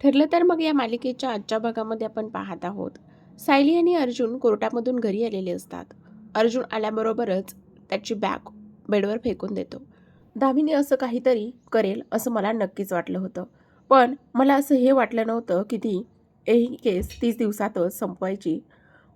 ठरलं तर मग या मालिकेच्या आजच्या भागामध्ये आपण पाहत आहोत. सायली आणि अर्जुन कोर्टामधून घरी आलेले असतात. अर्जुन आल्याबरोबरच त्याची बॅग बेडवर फेकून देतो. दामिनी असं काहीतरी करेल असं मला नक्कीच वाटलं होतं. पण मला असं हे वाटलं नव्हतं की ती ही केस तीस दिवसातच संपवायची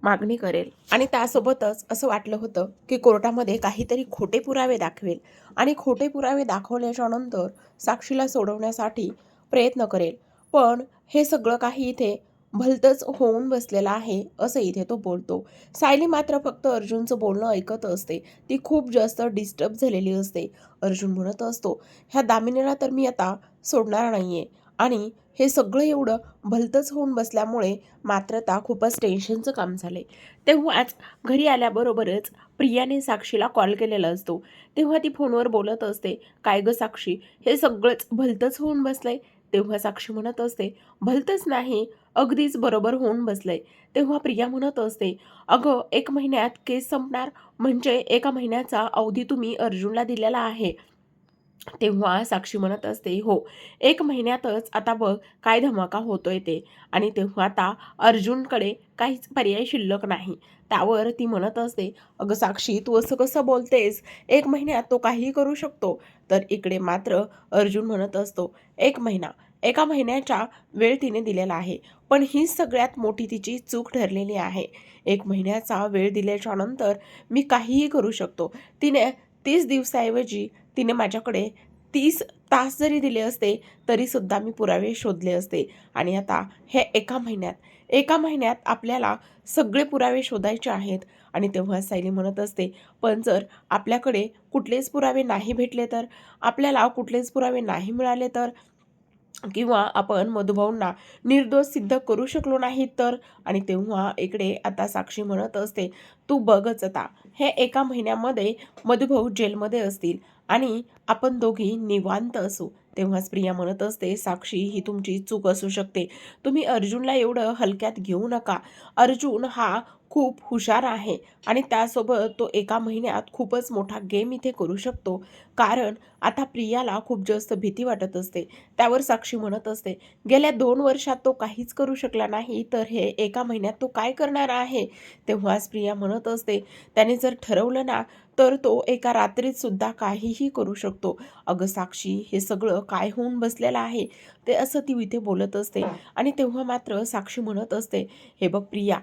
मागणी करेल. आणि त्यासोबतच असं वाटलं होतं की कोर्टामध्ये काहीतरी खोटे पुरावे दाखवेल आणि खोटे पुरावे दाखवल्याच्या नंतर साक्षीला सोडवण्यासाठी प्रयत्न करेल. पण हे सगळं काही इथे भलतंच होऊन बसलेलं आहे असं इथे तो बोलतो. सायली मात्र फक्त अर्जुनचं बोलणं ऐकत असते. ती खूप जास्त डिस्टर्ब झालेली असते. अर्जुन म्हणत असतो ह्या दामिनीला तर मी आता सोडणार नाही आहे आणि हे सगळं एवढं भलतंच होऊन बसल्यामुळे मात्र आता खूपच टेन्शनचं काम झालं आहे तेव्हाच घरी आल्याबरोबरच प्रियाने साक्षीला कॉल केलेला असतो. तेव्हा ती फोनवर बोलत असते काय गं साक्षी हे सगळंच भलतंच होऊन बसलं आहे तेव्हा साक्षी म्हणत असते भलतंच नाही अगदीच बरोबर होऊन बसलंय. तेव्हा प्रिया म्हणत असते अगं एक महिन्यात केस संपणार म्हणजे एका महिन्याचा अवधी तुम्ही अर्जुनला दिलेला आहे. तेव्हा साक्षी म्हणत असते हो एक महिन्यातच आता बघ काय धमाका होतोय ते. आणि तेव्हा आता अर्जुनकडे काहीच पर्याय शिल्लक नाही. त्यावर ती म्हणत असते अगं साक्षी तू असं कसं बोलतेस? एक महिन्यात तो काहीही करू शकतो. तर इकडे मात्र अर्जुन म्हणत असतो एक महिना एका महिन्याच्या वेळ तिने दिलेला आहे. पण ही सगळ्यात मोठी तिची चूक ठरलेली आहे. एक महिन्याचा वेळ दिल्याच्या नंतर मी काहीही करू शकतो. तिने तीस दिवसाऐवजी तिने माझ्याकडे तीस तास जरी दिले असते तरीसुद्धा मी पुरावे शोधले असते. आणि आता हे एका महिन्यात एका महिन्यात आपल्याला सगळे पुरावे शोधायचे आहेत आणि तेव्हा सायली म्हणत असते पण जर आपल्याकडे कुठलेच पुरावे नाही भेटले तर? आपल्याला कुठलेच पुरावे नाही मिळाले तर? किंवा आपण मधुभाऊंना निर्दोष सिद्ध करू शकलो नाही तर? आणि तेव्हा इकडे आता साक्षी म्हणत असते तू बघच आता. हे एका महिन्यामध्ये मधुभाऊ जेलमध्ये असतील आणि आपण दोघी निवांत असू. तेव्हाच प्रिया म्हणत असते साक्षी ही तुमची चूक असू शकते. तुम्ही अर्जुनला एवढं हलक्यात घेऊ नका. अर्जुन हा खूप हुशार आहे आणि त्यासोबत तो एका महिन्यात खूपच मोठा गेम इथे करू शकतो. कारण आता प्रियाला खूप जास्त भीती वाटत असते. त्यावर साक्षी म्हणत असते गेल्या दोन वर्षात तो काहीच करू शकला नाही तर हे एका महिन्यात तो काय करणार आहे? तेव्हाच प्रिया म्हणत असते त्याने जर ठरवलं ना तर तो एका रात्रीत सुद्धा काहीही करू शकतो. अगं साक्षी हे सगळं काय होऊन बसलेलं आहे? ते असं ती इथे बोलत असते. आणि तेव्हा मात्र साक्षी म्हणत असते हे बघ प्रिया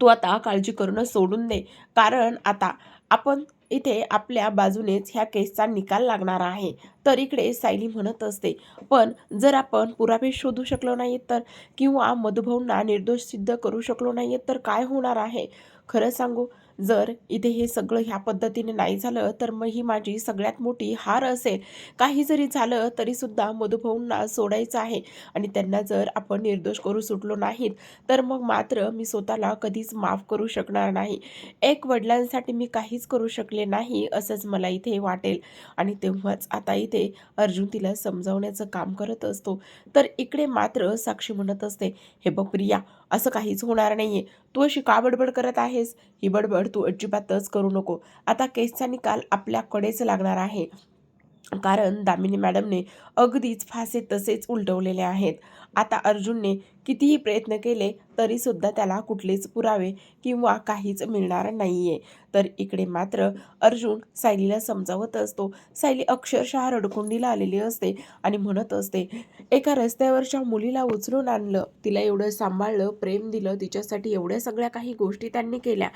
तू आता काळजी करणं सोडून दे. कारण आता आपण इथे आपल्या बाजूनेच ह्या केसचा निकाल लागणार आहे. तर इकडे सायली म्हणत असते पण जर आपण पुरावे शोधू शकलो नाही तर? किंवा मधुभाऊंना निर्दोष सिद्ध करू शकलो नाही तर काय होणार आहे? खरं सांगू जर इथे हे सगळं ह्या पद्धतीने नाही झालं तर मग ही माझी सगळ्यात मोठी हार असेल. काही जरी झालं तरीसुद्धा मधुभाऊंना सोडायचं आहे. आणि त्यांना जर आपण निर्दोष करू सुटलो नाहीत तर मग मात्र मी स्वतःला कधीच माफ करू शकणार नाही. एक वडिलांसाठी मी काहीच करू शकले नाही असंच मला इथे वाटेल. आणि तेव्हाच आता इथे अर्जुन तिला समजावण्याचं काम करत असतो. तर इकडे मात्र साक्षी म्हणत असते हे बघ प्रिया असं काहीच होणार नाहीये. तू अशी का बडबड करत आहेस? ही बडबड तू अजिबातच करू नको. आता केसचा निकाल आपल्याकडेच लागणार आहे. कारण दामिनी मॅडमने अगदीच फासे तसेच उलटवलेले आहेत. आता अर्जुनने कितीही प्रयत्न केले तरीसुद्धा त्याला कुठलेच पुरावे किंवा काहीच मिळणार नाही आहे तर इकडे मात्र अर्जुन सायलीला समजावत असतो. सायली अक्षरशः रडकुंडीला आलेली असते आणि म्हणत असते एका रस्त्यावरच्या मुलीला उचलून आणलं. तिला एवढं सांभाळलं प्रेम दिलं तिच्यासाठी एवढ्या सगळ्या काही गोष्टी त्यांनी केल्या.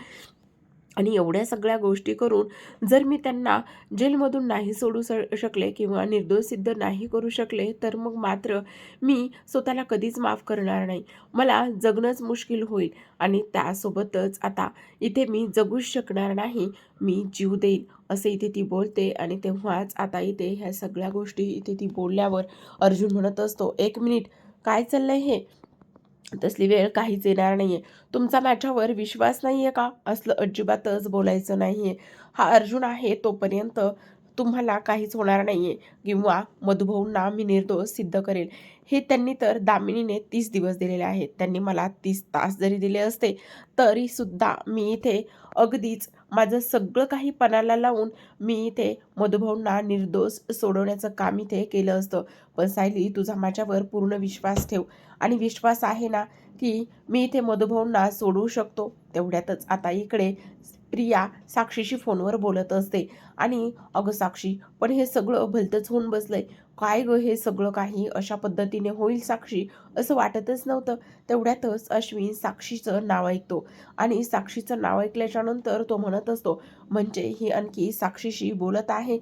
आणि एवढ्या सगळ्या गोष्टी करून जर मी त्यांना जेलमधून नाही सोडू स शकले किंवा निर्दोष सिद्ध नाही करू शकले तर मग मात्र मी स्वतःला कधीच माफ करणार नाही. मला जगणंच मुश्किल होईल आणि त्यासोबतच आता इथे मी जगूच शकणार नाही मी जीव देईल असे इथे ती बोलते आणि तेव्हाच आता इथे ह्या सगळ्या गोष्टी इथे ती बोलल्यावर अर्जुन म्हणत असतो एक मिनिट काय चाललंय हे? तसली वेळ काहीच येणार नाही आहे तुमचा माझ्यावर विश्वास नाही आहे का? असलं अजिबातच बोलायचं नाही आहे हा अर्जुन आहे तोपर्यंत तुम्हाला काहीच होणार नाही आहे किंवा मधुभाऊंना मी निर्दोष सिद्ध करेल. हे त्यांनी तर दामिनीने तीस दिवस दिलेले आहेत. त्यांनी मला तीस तास जरी दिले असते तरीसुद्धा मी इथे अगदीच माझं सगळं काही पणाला लावून मी इथे मधुभाऊंना निर्दोष सोडवण्याचं काम इथे केलं असतं. पण सायली तुझा माझ्यावर पूर्ण विश्वास ठेव. आणि विश्वास आहे ना की मी इथे मधुभाऊंना सोडवू शकतो. तेवढ्यातच आता इकडे प्रिया साक्षीशी फोनवर बोलत असते. आणि अगं साक्षी पण हे सगळं भलतंच होऊन बसलंय. काय गं हे सगळं काही? अशा पद्धतीने होईल साक्षी? असं वाटतच नव्हतं. तेवढ्यातच अश्विन साक्षीचं नाव ऐकतो. आणि साक्षीचं नाव ऐकल्याच्या नंतर तो म्हणत असतो म्हणजे ही आणखी साक्षीशी बोलत आहे?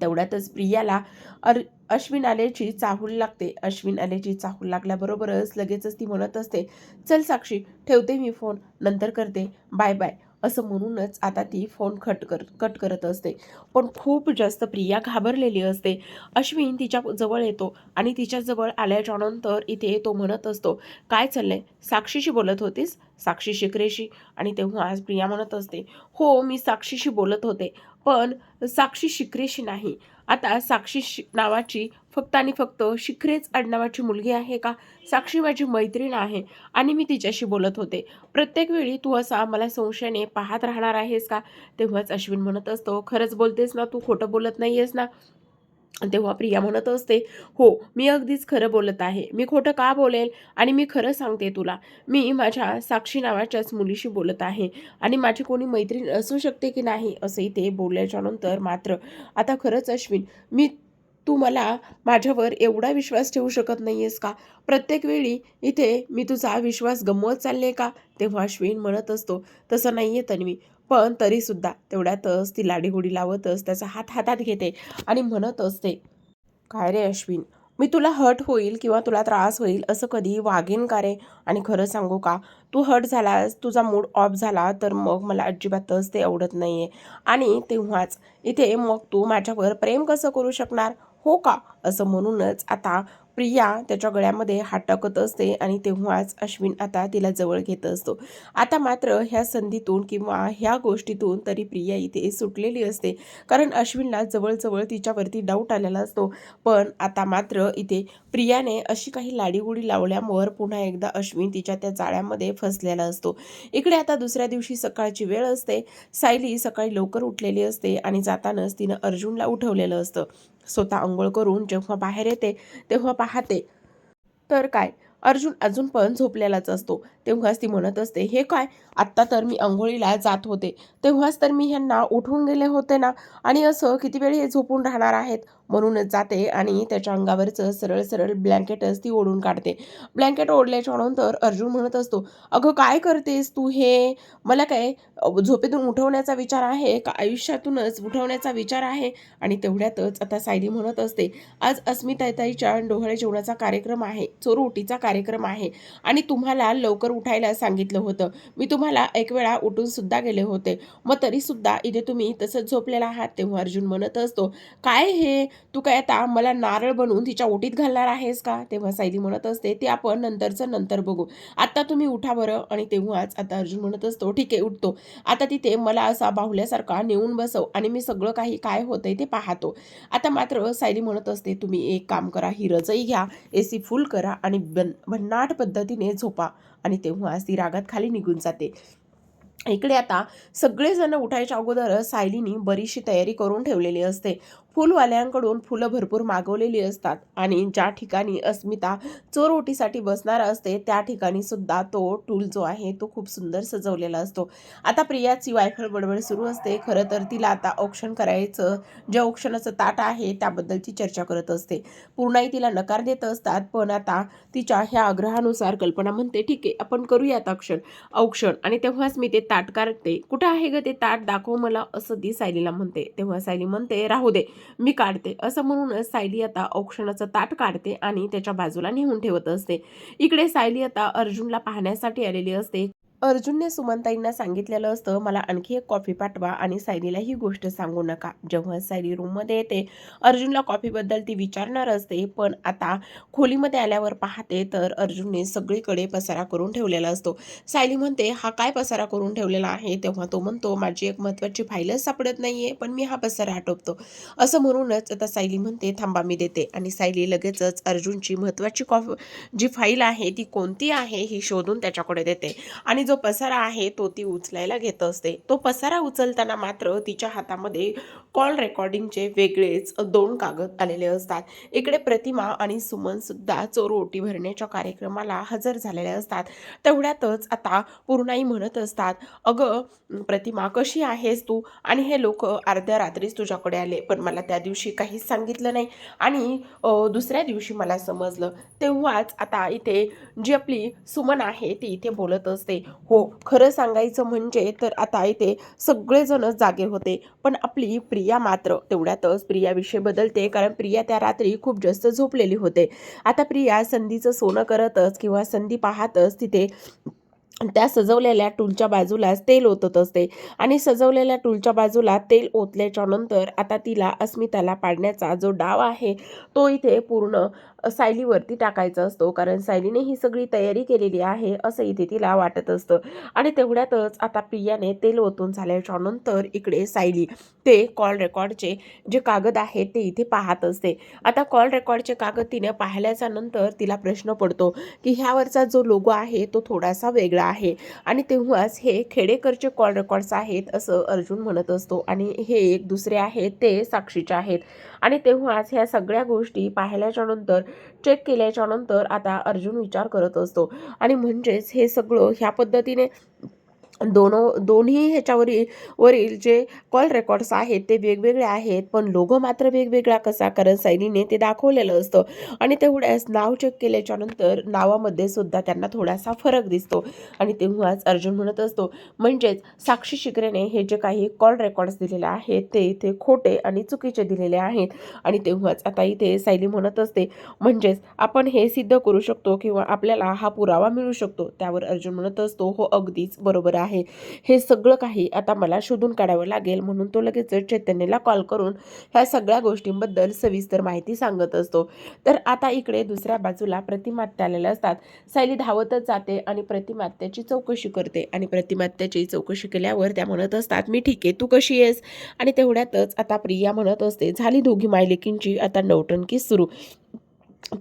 तेवढ्यातच प्रियाला अर अश्विन आल्याची चाहूल लागते. अश्विन आल्याची चाहूल लागल्याबरोबरच लगेचच ती म्हणत असते चल साक्षी ठेवते मी फोन. नंतर करते. Bye bye. असं म्हणूनच आता ती फोन कट कर कट करत असते. पण खूप जास्त प्रिया घाबरलेली असते. अश्विन तिच्या जवळ येतो आणि तिच्याजवळ आल्याच्यानंतर इथे तो म्हणत असतो काय चाललंय? साक्षीशी बोलत होतीस? साक्षी शिकरेशी आणि तेव्हा आज प्रिया म्हणत असते हो मी साक्षीशी बोलत होते पण साक्षी शिकरेशी नाही. आता साक्षी शि नावाची फक्त आणि फक्त शिखरेच आडनावाची मुलगी आहे का? साक्षी माझी मैत्रीण आहे आणि मी तिच्याशी बोलत होते. प्रत्येक वेळी तू असा मला संशयाने पाहत राहणार आहेस का? तेव्हाच अश्विन म्हणत असतो खरंच बोलतेस ना तू खोटं बोलत नाही आहेस ना. तेव्हा प्रिया म्हणत असते हो मी अगदीच खरं बोलत आहे. मी खोटं का बोलेल? आणि मी खरं सांगते तुला. मी माझ्या साक्षी नावाच्याच मुलीशी बोलत आहे. आणि माझी कोणी मैत्रीण असू शकते की नाही? असं इथे बोलल्याच्या नंतर मात्र आता खरंच अश्विन मी तू मला माझ्यावर एवढा विश्वास ठेवू शकत नाही आहेस का? प्रत्येक वेळी इथे मी तुझा विश्वास गमवत चालले का? तेव्हा अश्विन म्हणत असतो तसं नाही आहे तन्वी. पण तरीसुद्धा तेवढ्यातच ती लाडीगुडी लावतच त्याचा हात हातात घेते आणि म्हणत असते काय रे अश्विन मी तुला हट होईल किंवा तुला त्रास होईल असं कधी वागेन का रे? आणि खरं सांगू का तू हट झालास तुझा मूड ऑफ झाला तर मग मला अजिबातच ते आवडत नाही आहे आणि तेव्हाच इथे मग तू माझ्यावर प्रेम कसं करू शकणार? हो का? असं म्हणूनच आता प्रिया त्याच्या गळ्यामध्ये हात टाकत असते आणि तेव्हाच अश्विन आता तिला जवळ घेत असतो. आता मात्र ह्या संधीतून किंवा ह्या गोष्टीतून तरी प्रिया इथे सुटलेली असते. कारण अश्विनला जवळजवळ तिच्यावरती डाऊट आलेला असतो. पण आता मात्र इथे प्रियाने अशी काही लाडीगुडी लावल्यामुळे पुन्हा एकदा अश्विन तिच्या त्या जाळ्यामध्ये फसलेला असतो. इकडे आता दुसऱ्या दिवशी सकाळची वेळ असते. सायली सकाळी लवकर उठलेली असते आणि जातानाच तिनं अर्जुनला उठवलेलं असतं. स्वतः आंघोळ करून जेव्हा बाहेर येते तेव्हा पाहते तर काय? अर्जुन अजून पण झोपलेलाच असतो. तेव्हाच ती म्हणत असते हे काय? आत्ता तर मी आंघोळीला जात होते. तेव्हाच तर मी ह्यांना उठून गेले होते ना. आणि असं किती वेळ हे झोपून राहणार आहेत? म्हणूनच जाते आणि त्याच्या अंगावरचं सरळ सरळ ब्लँकेटच ती ओढून काढते. ब्लँकेट ओढल्याच्या नंतर अर्जुन म्हणत असतो अगं काय करतेस तू हे? मला काय झोपेतून उठवण्याचा विचार आहे? का आयुष्यातूनच उठवण्याचा विचार आहे? आणि तेवढ्यातच आता सायली म्हणत असते आज अस्मिताताईच्या डोहाळे जेवणाचा कार्यक्रम आहे चोरउटीचा कार्यक्रम आहे आणि तुम्हाला लवकर उठायला सांगितलं होतं. मी तुम्हाला एक वेळा उठून सुद्धा गेले होते. मग तरीसुद्धा इथे तुम्ही तसंच झोपलेला आहात तेव्हा अर्जुन म्हणत असतो काय हे? तू काय आता मला नारळ बनवून तिच्या ओटीत घालणार आहेस का? तेव्हा सायली म्हणत असते ते आपण नंतरचं नंतर बघू. आता तुम्ही उठा बरं. आणि तेव्हाच आता अर्जुन म्हणत असतो ठीक आहे उठतो. आता तिथे मला असा बाहुल्यासारखा नेऊन बसव आणि मी सगळं काही काय होतंय ते पाहतो. आता मात्र सायली म्हणत असते तुम्ही एक काम करा ही रजई घ्या ए सी फुल करा आणि बन भन्नाट पद्धतीने झोपा. आणि तेव्हाच ती रागात खाली निघून जाते. इकडे आता सगळेजण उठायच्या अगोदर सायलीनी बरीचशी तयारी करून ठेवलेली असते. फुलवाल्यांकडून फुलं भरपूर मागवलेली असतात आणि ज्या ठिकाणी अस्मिता चोरओटीसाठी बसणार असते त्या ठिकाणी सुद्धा तो टूल जो आहे तो खूप सुंदर सजवलेला असतो. आता प्रियाची वायफळ बडबड सुरू असते. खरं तर तिला आता औक्षण करायचं जे औक्षणाचं ताट आहे त्याबद्दलची चर्चा करत असते. पूर्णाई तिला नकार देत असतात पण आता तिच्या ह्या आग्रहानुसार कल्पना म्हणते ठीक आहे आपण करूयात औक्षण औक्षण आणि तेव्हाच मी ते ताट काढते. कुठं आहे ग ते ताट? दाखव मला असं ती सायलीला म्हणते. तेव्हा सायली म्हणते राहू दे. मी काढते. असं म्हणूनच सायली आता औक्षणाचं ताट काढते आणि त्याच्या बाजूला नेऊन ठेवत असते. इकडे सायली आता अर्जुनला पाहण्यासाठी आलेली असते. अर्जुनने सुमनताईंना सांगितलेलं असतं मला आणखी एक कॉफी पाठवा आणि सायलीला ही गोष्ट सांगू नका. जेव्हा सायली रूममध्ये येते अर्जुनला कॉफीबद्दल ती विचारणार असते पण आता खोलीमध्ये आल्यावर पाहते तर अर्जुनने सगळीकडे पसारा करून ठेवलेला असतो. सायली म्हणते हा काय पसारा करून ठेवलेला आहे? तेव्हा तो म्हणतो माझी एक महत्त्वाची फाईलच सापडत नाही आहे पण मी हा पसारा आटोपतो असं म्हणूनच आता सायली म्हणते थांबा मी देते. आणि सायली लगेचच अर्जुनची महत्त्वाची कॉफी जी फाईल आहे ती कोणती आहे ही शोधून त्याच्याकडे देते. आणि जो पसारा आहे तो ती उचलायला घेत असते. तो पसारा उचलताना मात्र तिच्या हातामध्ये कॉल रेकॉर्डिंगचे वेगळेच दोन कागद आलेले असतात. इकडे प्रतिमा आणि सुमन सुद्धा चोर ओटी भरण्याच्या कार्यक्रमाला हजर झालेले असतात. तेवढ्यातच आता पूर्णाई म्हणत असतात अगं प्रतिमा कशी आहेस तू? आणि हे लोक अर्ध्या रात्रीच तुझ्याकडे आले पण मला त्या दिवशी काहीच सांगितलं नाही. आणि दुसऱ्या दिवशी मला समजलं. तेव्हाच आता इथे जी आपली सुमन आहे ती इथे बोलत असते. हो खरं सांगायचं म्हणजे तर आता इथे सगळेजण जागे होते. पण आपली प्रिय मात्र तेवढ्यातच प्रियाविषयी बदलते. कारण प्रिया त्या रात्री खूप जास्त झोपलेली होते. आता प्रिया संधीचं सोनं करतच किंवा संधी पाहतच तिथे त्या सजवलेल्या टूलच्या बाजूलाच तेल ओतत असते. आणि सजवलेल्या टूलच्या बाजूला तेल ओतल्याच्या नंतर आता तिला अस्मिताला पाडण्याचा जो डाव आहे तो इथे पूर्ण सायलीवरती टाकायचा असतो कारण सायलीने ही सगळी तयारी केलेली आहे असं इथे तिला वाटत असतं. आणि तेवढ्यातच आता प्रियाने तेल ओतून झाल्याच्यानंतर इकडे सायली ते कॉल रेकॉर्डचे जे कागद आहेत ते इथे पाहत असते. आता कॉल रेकॉर्डचे कागद तिने पाहिल्याच्या नंतर तिला प्रश्न पडतो की ह्यावरचा जो लोगो आहे तो थोडासा वेगळा आहे. आणि तेव्हाच हे खेडेकरचे कॉल रेकॉर्ड्स आहेत असं अर्जुन म्हणत असतो. आणि हे एक दुसरे आहेत ते साक्षीचे आहेत. आणि तेव्हाच ह्या सगळ्या गोष्टी पाहिल्याच्या नंतर चेक केल्याच्यानंतर आता अर्जुन विचार करत असतो. आणि म्हणजेच हे सगळं ह्या पद्धतीने दोनो दोन्ही ह्याच्यावरील वरील जे कॉल रेकॉर्ड्स आहेत ते वेगवेगळे आहेत पण लोगो मात्र वेगवेगळा कसा? कारण सैनीने ते दाखवलेलं असतं. आणि तेवढ्याच नाव चेक केल्याच्यानंतर नावामध्ये सुद्धा त्यांना थोडासा फरक दिसतो. आणि तेव्हाच अर्जुन म्हणत असतो म्हणजेच साक्षी शिकरेने हे जे काही कॉल रेकॉर्ड्स दिलेले आहेत ते इथे खोटे आणि चुकीचे दिलेले आहेत. आणि तेव्हाच आता इथे सायली म्हणत असते म्हणजेच आपण हे सिद्ध करू शकतो किंवा आपल्याला हा पुरावा मिळू शकतो. त्यावर अर्जुन म्हणत असतो हो अगदीच बरोबर आहे. आहे. हे सगळं काही आता मला शोधून काढावं लागेल म्हणून तो लगेच चैतन्यला कॉल करून ह्या सगळ्या गोष्टींबद्दल सविस्तर माहिती सांगत असतो. तर आता इकडे दुसऱ्या बाजूला प्रतिमात्या आलेल्या असतात. सायली धावतच जाते आणि प्रतिमात्याची चौकशी करते आणि प्रतिमात्याची चौकशी केल्यावर त्या म्हणत असतात मी ठीक आहे तू कशी आहेस? आणि तेवढ्यातच आता प्रिया म्हणत असते झाली दोघी मायलेकींची आता नवटणकी सुरू.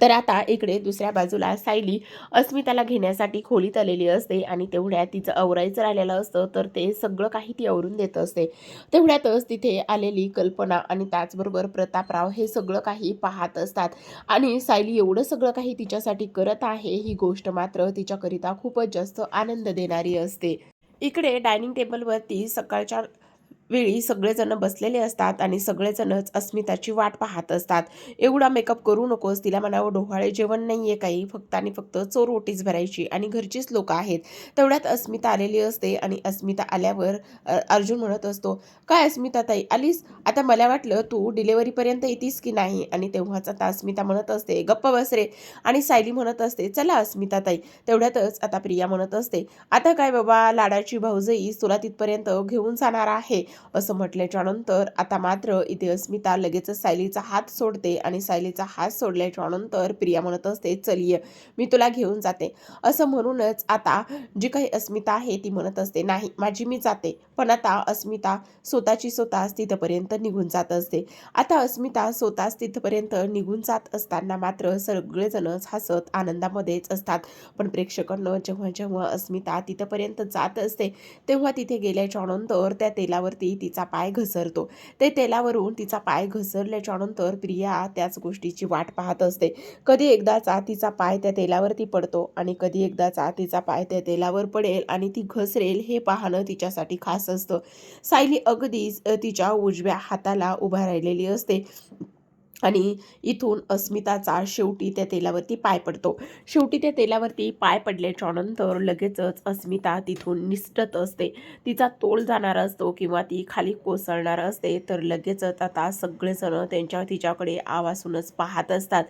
तर आता इकडे दुसऱ्या बाजूला सायली अस्मिताला घेण्यासाठी खोलीत आलेली असते आणि तेवढ्यात तिचं आवरायचं राहिलेलं असतं तर ते सगळं काही ती आवरून देत असते. तेवढ्यातच तिथे आलेली कल्पना आणि त्याचबरोबर प्रतापराव हे सगळं काही पाहत असतात. आणि सायली एवढं सगळं काही तिच्यासाठी करत आहे ही गोष्ट मात्र तिच्याकरिता खूपच जास्त आनंद देणारी असते. इकडे डायनिंग टेबलवरती सकाळच्या वेळी सगळेजण बसलेले असतात आणि सगळेजणच अस्मिताची वाट पाहत असतात. एवढा मेकअप करू नकोस तिला म्हणावं डोहाळे जेवण नाही आहे काही फक्त आणि फक्त चोर ओटीच भरायची आणि घरचीच लोक आहेत. तेवढ्यात अस्मिता आलेली असते आणि अस्मिता आल्यावर अ, अर्जुन म्हणत असतो काय अस्मिता ताई आलीस? आता मला वाटलं तू डिलेवरीपर्यंत येतीस की नाही? आणि तेव्हाच आता अस्मिता म्हणत असते गप्प बस रे. आणि सायली म्हणत असते चला अस्मिता ताई. तेवढ्यातच आता प्रिया म्हणत असते आता काय बाबा लाडाची भाऊजई तुला तिथपर्यंत घेऊन जाणार आहे. असं म्हटल्याच्या नंतर आता मात्र इथे अस्मिता लगेच सायलीचा हात सोडते आणि सायलीचा हात सोडल्याच्यानंतर प्रिया म्हणत असते चल मी तुला घेऊन जाते. असं म्हणूनच आता जी काही अस्मिता आहे ती म्हणत असते नाही माझी मी जाते. पण आता अस्मिता स्वतःची स्वतःच तिथपर्यंत निघून जात असते. आता अस्मिता स्वतःच तिथपर्यंत निघून जात असताना मात्र सगळेजणच हसत आनंदामध्येच असतात. पण प्रेक्षकांना जेव्हा जेव्हा अस्मिता तिथपर्यंत जात असते तेव्हा तिथे गेल्याच्यानंतर त्या तेलावरती तिचा पाय घसरतो. ते तेलावरून तिचा पाय घसरल्याच्या नंतर प्रिया त्याच गोष्टीची वाट पाहत असते. कधी एकदाचा तिचा पाय त्या तेलावरती पडतो आणि कधी एकदाचा तिचा पाय त्या तेलावर पडेल आणि ती घसरेल हे पाहणं तिच्यासाठी खास असतं. सायली अगदीच तिच्या उजव्या हाताला उभा राहिलेली असते. आणि इथून अस्मिताचा शेवटी त्या तेलावरती पाय पडतो. शेवटी त्या तेलावरती पाय पडल्याच्या नंतर लगेचच अस्मिता तिथून निसटत असते. तिचा तोल जाणार असतो किंवा ती खाली कोसळणार असते तर लगेचच आता सगळेजण त्यांच्या तिच्याकडे आवासूनच पाहत असतात.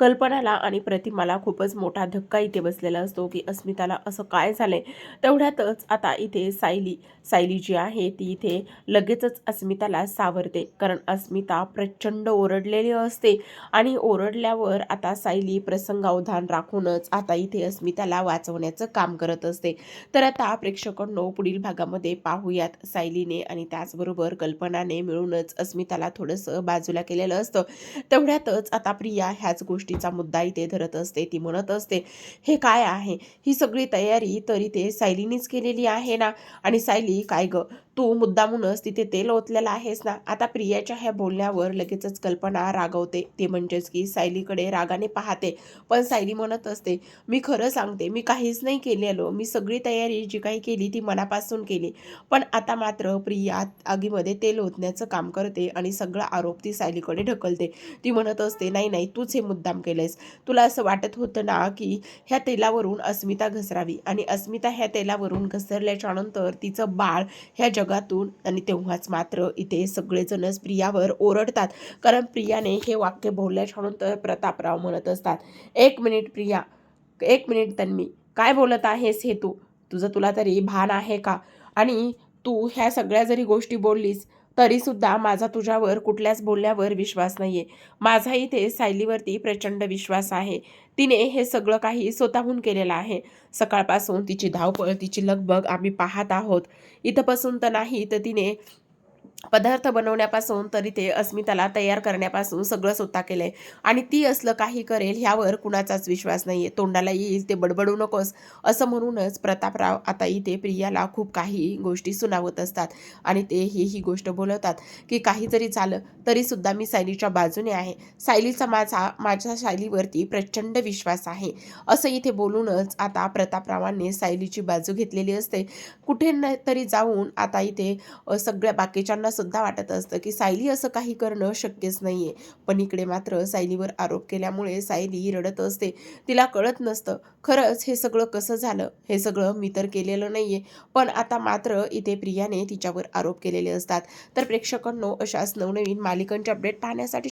कल्पनाला आणि प्रतिमाला खूपच मोठा धक्का इथे बसलेला असतो की अस्मिताला असं काय झालंय? तेवढ्यातच आता इथे सायली सायली जी आहे ती इथे लगेचच अस्मिताला सावरते. कारण अस्मिता प्रचंड ओरडलेली असते. आणि ओरडल्यावर आता सायली प्रसंगावधान राखूनच आता इथे अस्मिताला वाचवण्याचं काम करत असते. तर आता प्रेक्षकांनो पुढील भागामध्ये पाहूयात सायलीने आणि त्याचबरोबर कल्पनाने मिळूनच अस्मिताला थोडंसं बाजूला केलेलं असतं. तेवढ्यातच आता प्रिया ह्याच गोष्टीचा मुद्दा इथे धरत असते. ती म्हणत असते हे काय आहे? ही सगळी तयारी तरी ते सायलीनेच केलेली आहे ना? आणि सायली काय ग? तू मुद्दामूनच तिथे तेल ओतलेलं आहेस ना? आता प्रियाच्या ह्या बोलण्यावर लगेचच कल्पना रागवते. ते म्हणजेच की सायलीकडे रागाने पाहते. पण सायली म्हणत असते मी खरं सांगते मी काहीच नाही केलेलो. मी सगळी तयारी जी काही केली ती मनापासून केली. पण आता मात्र प्रिया आगीमध्ये तेल ओतण्याचं काम करते आणि सगळा आरोप ती सायलीकडे ढकलते. ती म्हणत असते नाही नाही तूच हे मुद्दाम केलंयस. तुला असं वाटत होतं ना की ह्या तेलावरून अस्मिता घसरावी आणि अस्मिता ह्या तेलावरून घसरल्याच्या नंतर तिचं बाळ ह्या जगातून आणि तेव्हाच मात्र इथे सगळेजणच प्रियावर ओरडतात. कारण प्रियाने हे वाक्य बोलल्याच्यानंतर प्रतापराव म्हणत असतात एक मिनिट प्रिया एक मिनिट तन्मी काय बोलत आहेस हे तू? तुझं तुला तरी भान आहे का? आणि तू ह्या सगळ्या जरी गोष्टी बोललीस तरीसुद्धा माझा तुझ्यावर कुठल्याच बोलण्यावर विश्वास नाही आहे माझा इथे सायलीवरती प्रचंड विश्वास आहे. तिने हे सगळं काही स्वतःहून केलेलं आहे. सकाळपासून तिची धावपळ तिची लगबग आम्ही पाहत आहोत. इथंपासून तर नाही तर तिने पदार्थ बनवण्यापासून तरी ते अस्मिताला तयार करण्यापासून सगळं स्वतः केलंय. आणि ती असलं काही करेल ह्यावर कुणाचाच विश्वास नाहीये. तोंडाला येईल ते बडबडू नकोस असं म्हणूनच प्रतापराव आता इथे प्रियाला खूप काही गोष्टी सुनावत असतात. आणि ते ही ही गोष्ट बोलवतात की काही जरी झालं तरी सुद्धा मी सायलीच्या बाजूने आहे. सायलीचा माझा माझ्या सायलीवरती प्रचंड विश्वास आहे. असं इथे बोलूनच आता प्रतापरावांनी सायलीची बाजू घेतलेली असते. कुठे न तरी जाऊन आता इथे सगळ्या बाकीच्यांना सुद्धा वाटत असतं की सायली असं काही करणं शक्यच नाही आहे पण इकडे मात्र सायलीवर आरोप केल्यामुळे सायली रडत असते. तिला कळत नसतं खरंच हे सगळं कसं झालं? हे सगळं मी तर केलेलं नाही आहे पण आता मात्र इथे प्रियाने तिच्यावर आरोप केलेले असतात. तर प्रेक्षकांनो अशाच नवनवीन मालिकांचे अपडेट पाहण्यासाठी